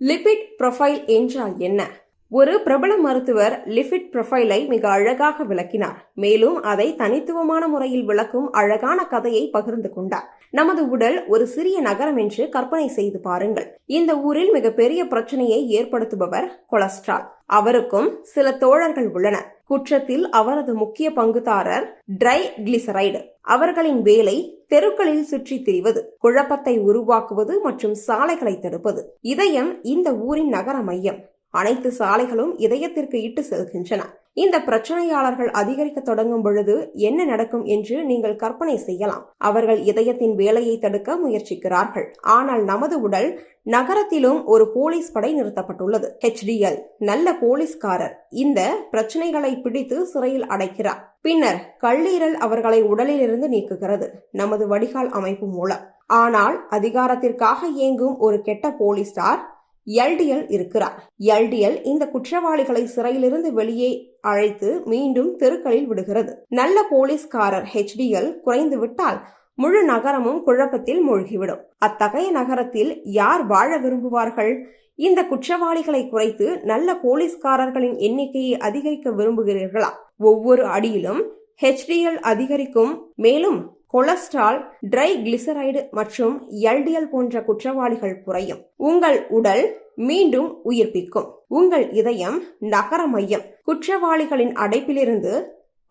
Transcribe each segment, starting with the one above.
Lipid profile என்றால் என்ன? ஒரு பிரபல மருத்துவர் லிபிட் ப்ரொஃபைலை மிக அழகாக விளக்கினார். மேலும் அதை தனித்துவமான முறையில் விளக்கும் அழகான கதையை பகிர்ந்து கொண்டார். நமது உடல் ஒரு சிறிய நகரம் என்று கற்பனை செய்து பாருங்கள். இந்த ஊரில் மிகப்பெரிய பிரச்சனையை ஏற்படுத்துபவர் கொலஸ்ட்ரால். அவருக்கும் சில தோழர்கள் உள்ளனர். குற்றத்தில் அவரது முக்கிய பங்குதாரர் ட்ரை கிளிசரைடு. அவர்களின் வேலை தெருக்களில் சுற்றித் திரிவது குழப்பத்தை உருவாக்குவது மற்றும் சாலைகளை தடுப்பது. இதயம் இந்த ஊரின் நகர மையம். அனைத்து சாலைகளும் இதயத்திற்கு இட்டு செல்கின்றன. இந்த பிரச்சனையாளர்கள் அதிகரிக்க தொடங்கும் பொழுது என்ன நடக்கும் என்று நீங்கள் கற்பனை செய்யலாம். அவர்கள் இதயத்தின் வேலையை தடுக்க முயற்சிக்கிறார்கள். ஆனால் நமது உடல் நகரத்திலும் ஒரு போலீஸ் படை நிறுத்தப்பட்டுள்ளது. ஹெச்டிஎல் நல்ல போலீஸ்காரர் இந்த பிரச்சனைகளை பிடித்து சிறையில் அடைக்கிறார். பின்னர் கல்லீரல் அவர்களை உடலிலிருந்து நீக்குகிறது நமது வடிகால் அமைப்பு மூலம். ஆனால் அதிகாரத்திற்காக இயங்கும் ஒரு கெட்ட போலீஸ்டார் எல்டிஎல் இருக்கிறார். எல்டிஎல் இந்த குற்றவாளிகளை சிறையிலிருந்து வெளியே அழைத்து மீண்டும் தெருக்களில் விடுகிறது. நல்ல போலீஸ்காரர் ஹெச்டிஎல் குறைந்து விட்டால் முழு நகரமும் குழப்பத்தில் மூழ்கிவிடும். அத்தகைய நகரத்தில் யார் வாழ விரும்புவார்கள்? இந்த குற்றவாளிகளை குறைத்து நல்ல போலீஸ்காரர்களின் எண்ணிக்கையை அதிகரிக்க விரும்புகிறீர்களா? ஒவ்வொரு அடியிலும் ஹெச்டிஎல் அதிகரிக்கும் மேலும் கொலஸ்ட்ரால் ட்ரை கிளிசரைடு மற்றும் எல்டிஎல் போன்ற குற்றவாளிகள் குறையும். உங்கள் உடல் மீண்டும் உயிர்ப்பிக்கும். உங்கள் இதயம் நகர மையம். குற்றவாளிகளின் அடைப்பிலிருந்து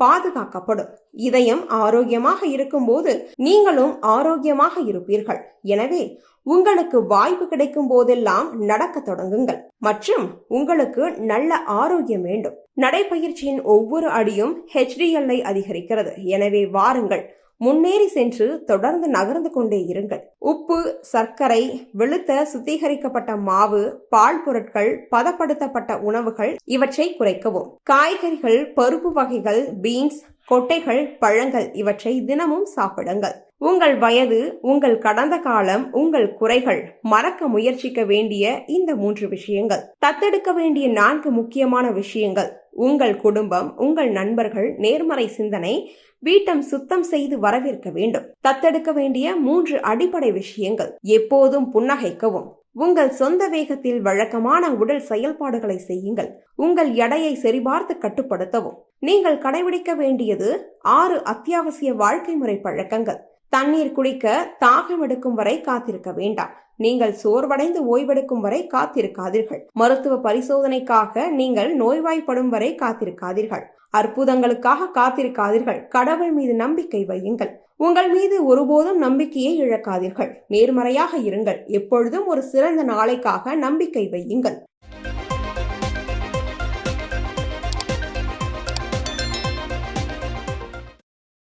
பாதுகாக்கப்படும். இதயம் ஆரோக்கியமாக இருக்கும்போது நீங்களும் ஆரோக்கியமாக இருப்பீர்கள். எனவே உங்களுக்கு வாய்ப்பு கிடைக்கும் போதெல்லாம் நடக்க தொடங்குங்கள். மற்றும் உங்களுக்கு நல்ல ஆரோக்கியம் வேண்டும். நடைப்பயிற்சியின் ஒவ்வொரு அடியும் ஹெச்டிஎல்ஐ அதிகரிக்கிறது. எனவே வாருங்கள். முன்னேறி சென்று தொடர்ந்து நகர்ந்து கொண்டே இருங்கள். உப்பு சர்க்கரை வெளுத்த சுத்திகரிக்கப்பட்ட மாவு பால் பொருட்கள் பதப்படுத்தப்பட்ட உணவுகள் இவற்றை குறைக்கவும். காய்கறிகள் பருப்பு வகைகள் பீன்ஸ் கொட்டைகள் பழங்கள் இவற்றை தினமும் சாப்பிடுங்கள். உங்கள் வயது உங்கள் கடந்த காலம் உங்கள் குறைகள் மறக்க முயற்சிக்க வேண்டிய இந்த மூன்று விஷயங்கள். தத்தெடுக்க வேண்டிய நான்கு முக்கியமான விஷயங்கள். உங்கள் குடும்பம் உங்கள் நண்பர்கள் நேர்மறை சிந்தனை வீட்டம் சுத்தம் செய்து வரவேற்க வேண்டும். தத்தெடுக்க வேண்டிய மூன்று அடிப்படை விஷயங்கள். எப்போதும் புன்னகைக்கவும். உங்கள் சொந்த வேகத்தில் வழக்கமான உடல் செயல்பாடுகளை செய்யுங்கள். உங்கள் எடையை சரிபார்த்து கட்டுப்படுத்தவும். நீங்கள் கடைபிடிக்க வேண்டியது ஆறு அத்தியாவசிய வாழ்க்கை முறை பழக்கங்கள். தண்ணீர் குடிக்க தாகம் எடுக்கும் வரை காத்திருக்க வேண்டாம். நீங்கள் சோர்வடைந்து ஓய்வெடுக்கும் வரை காத்திருக்காதீர்கள். மருத்துவ பரிசோதனைக்காக நீங்கள் நோய்வாய்ப்படும் வரை காத்திருக்காதீர்கள். அற்புதங்களுக்காக காத்திருக்காதீர்கள். கடவுள் மீது நம்பிக்கை வையுங்கள். உங்கள் மீது ஒருபோதும் நம்பிக்கையை இழக்காதீர்கள். நேர்மறையாக இருங்கள். எப்பொழுதும் ஒரு சிறந்த நாளைக்காக நம்பிக்கை வையுங்கள்.